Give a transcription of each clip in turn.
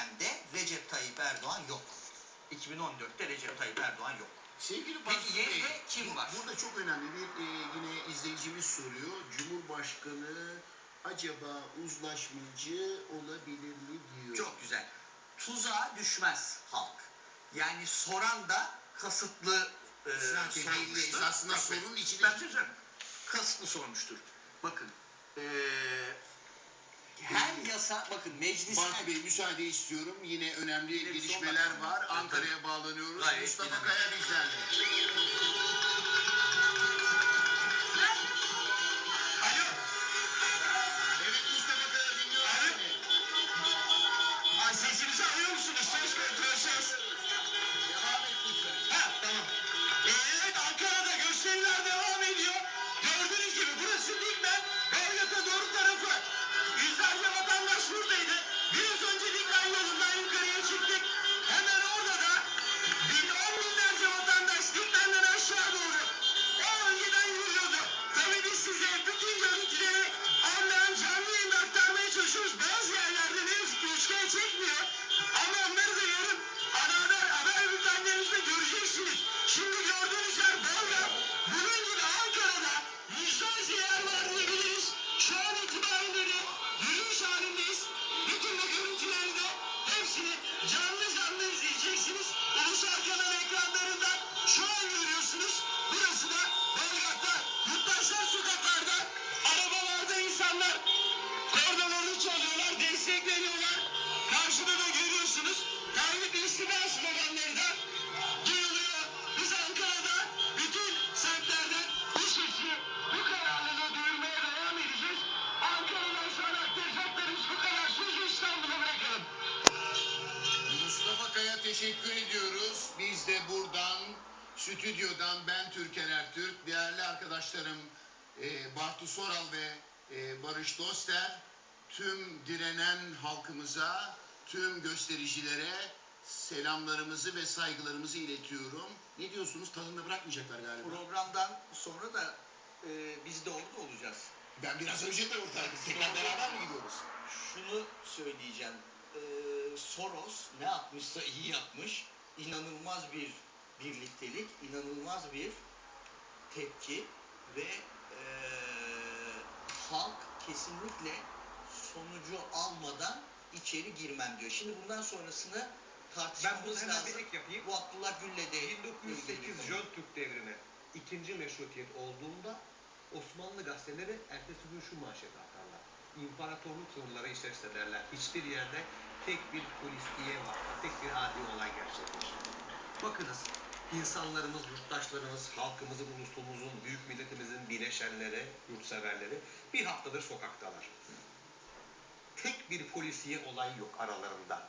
dönemde Recep Tayyip Erdoğan yok. 2014'te Recep Tayyip Erdoğan yok. Sevgili Peki yerine Bey, kim var? Burada çok önemli bir e, yine izleyicimiz soruyor. Cumhurbaşkanı acaba uzlaşmacı olabilir mi diyor. Çok güzel. Tuzağa düşmez halk. Yani soran da kasıtlı e, Zaten belli. sormuştur. Aslında Bak, sorunun içine... Ben şey söyleyeyim. Kasıtlı sormuştur. Bakın. e, her yasa, bakın meclis Bartu Bey müsaade istiyorum. Yine önemli gelişmeler var. Ankara'ya bağlanıyoruz. Gayet Mustafa. Kaya bizlerle. Şu an görüyorsunuz. Burası da Belgrad'da yurttaşlar sokaklarda, arabalarda insanlar kornalarını çalıyorlar, destek veriyorlar. Karşıda da görüyorsunuz Tayyip istifa sloganları da duyuluyor. Biz Ankara'da bütün semtlerden bu sesi, bu kararlılığı duyurmaya devam edeceğiz. Ankara'dan sonra aktaracaklarımız bu kadar. Sözü İstanbul'a bırakalım. Mustafa Kaya teşekkür ediyoruz. Biz de buradan stüdyodan ben Türker Ertürk, değerli arkadaşlarım e, Bartu Soral ve e, Barış Doster, tüm direnen halkımıza, tüm göstericilere selamlarımızı ve saygılarımızı iletiyorum. Ne diyorsunuz? Tadında bırakmayacaklar galiba. Programdan sonra da e, biz de orada olacağız. Ben biraz önce de oradaydım. Tekrar beraber mi gidiyoruz? Şunu söyleyeceğim. Ee, Soros ne yapmışsa iyi yapmış. İnanılmaz bir birliktelik, inanılmaz bir tepki ve ee, halk kesinlikle sonucu almadan içeri girmem diyor. Şimdi bundan sonrasını Ben tartışmamız bunu hemen lazım. yapayım. Bu Abdullah Gül'le de ilgili bir 1908 konu. Jön Türk devrimi ikinci meşrutiyet olduğunda Osmanlı gazeteleri ertesi gün şu manşet atarlar. İmparatorluk sınırları içerisinde derler. Hiçbir yerde tek bir polisiye var, tek bir adi olay gerçekleşir. Bakınız insanlarımız, yurttaşlarımız, halkımızın, ulusumuzun, büyük milletimizin bileşenleri, yurtseverleri bir haftadır sokaktalar. Tek bir polisiye olay yok aralarında.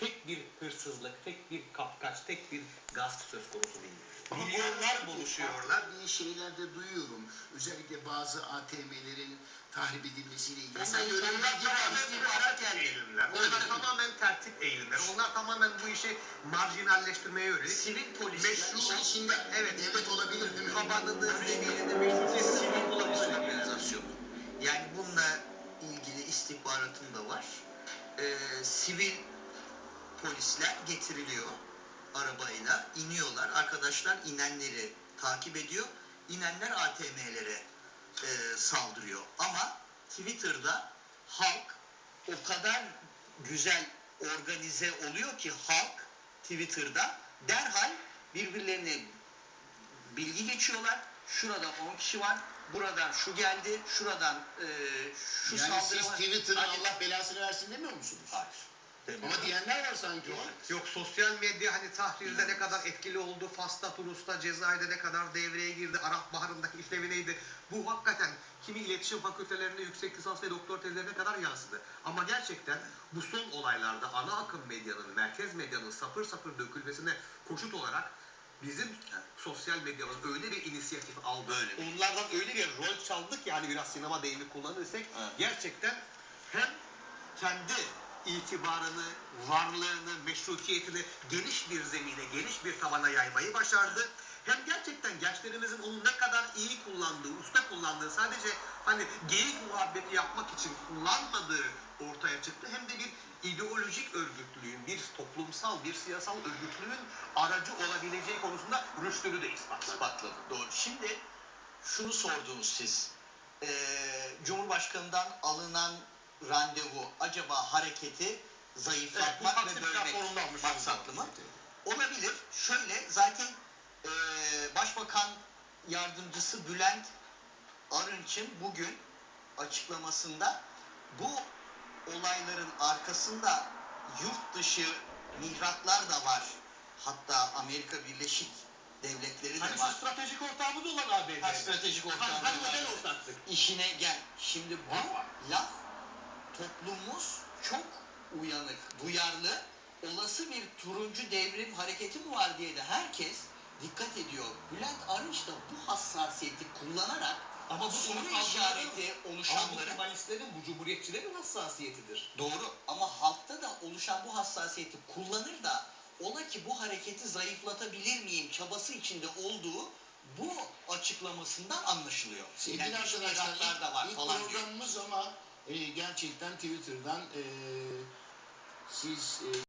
Tek bir hırsızlık, tek bir kapkaç, tek bir gasp söz konusu değil. Milyonlar buluşuyorlar. Bir şeylerde duyuyorum. Özellikle bazı ATM'lerin tahrip edilmesiyle ilgili. Var. tamamen istihbarat tertip geldi. eğilimler. Onlar tamamen tertip eğilimler. Onlar tamamen bu işi marjinalleştirmeye yönelik. Sivil polis. Meşru, işin içinde evet, devlet olabilir değil mi? tabanını, zeminini, meşrutiyetini Sivil polis organizasyonu. Yani bununla ilgili istihbaratım da var. Ee, sivil polisler getiriliyor arabayla, iniyorlar. Arkadaşlar inenleri takip ediyor. İnenler ATM'lere e, saldırıyor. Ama Twitter'da halk o kadar güzel organize oluyor ki halk Twitter'da derhal birbirlerine bilgi geçiyorlar. Şurada 10 kişi var. Buradan şu geldi. Şuradan e, şu yani saldırı siz. Twitter'ın Allah belasını versin demiyor musunuz? Hayır. Demiyorum. Ama diyenler var sanki. Yok sosyal medya hani tahrirde ne kadar etkili oldu, Fas'ta, Tunus'ta, Cezayir'de ne kadar devreye girdi, Arap Baharı'ndaki işlevi neydi? Bu hakikaten kimi iletişim fakültelerine yüksek lisans ve doktor tezlerine kadar yansıdı. Ama gerçekten bu son olaylarda ana akım medyanın, merkez medyanın sapır sapır dökülmesine koşut olarak bizim sosyal medyamız öyle bir inisiyatif aldı. Öyle. Onlardan öyle bir rol çaldık yani biraz sinema deyimi kullanırsak Evet. gerçekten hem kendi itibarını, varlığını, meşrutiyetini geniş bir zemine, geniş bir tabana yaymayı başardı. Hem gerçekten gençlerimizin onu ne kadar iyi kullandığı, usta kullandığı, sadece hani geyik muhabbeti yapmak için kullanmadığı ortaya çıktı hem de bir ideolojik örgütlüğün, bir toplumsal, bir siyasal örgütlüğün aracı olabileceği konusunda rüştünü de ispatladı. Doğru. Şimdi şunu sordunuz siz. Ee, Cumhurbaşkanından alınan randevu acaba hareketi Evet, zayıflatmak taksim ve bölmek maksatlı mı? Olabilir. Şöyle zaten e, Başbakan Yardımcısı Bülent Arınç'ın bugün açıklamasında bu olayların arkasında yurt dışı mihraklar da var. Hatta Amerika Birleşik Devletleri Hani de var. stratejik ortağımız olan ABD. Ha, stratejik ortağımız Hani ortaklık. İşine gel. Şimdi bu Var, var. laf toplumumuz çok uyanık, duyarlı. Olası bir turuncu devrim hareketi mi var diye de herkes dikkat ediyor. Bülent Arınç da bu hassasiyeti kullanarak Ama bu soru işareti Ama bu oluşanların bu cumhuriyetçilerin hassasiyetidir. Doğru ama halkta da oluşan bu hassasiyeti kullanır da ola ki bu hareketi zayıflatabilir miyim çabası içinde olduğu bu açıklamasından anlaşılıyor. Sevgili Yani arkadaşlar da var ilk falan diyor. programımız ama e, gerçekten Twitter'dan e, siz e,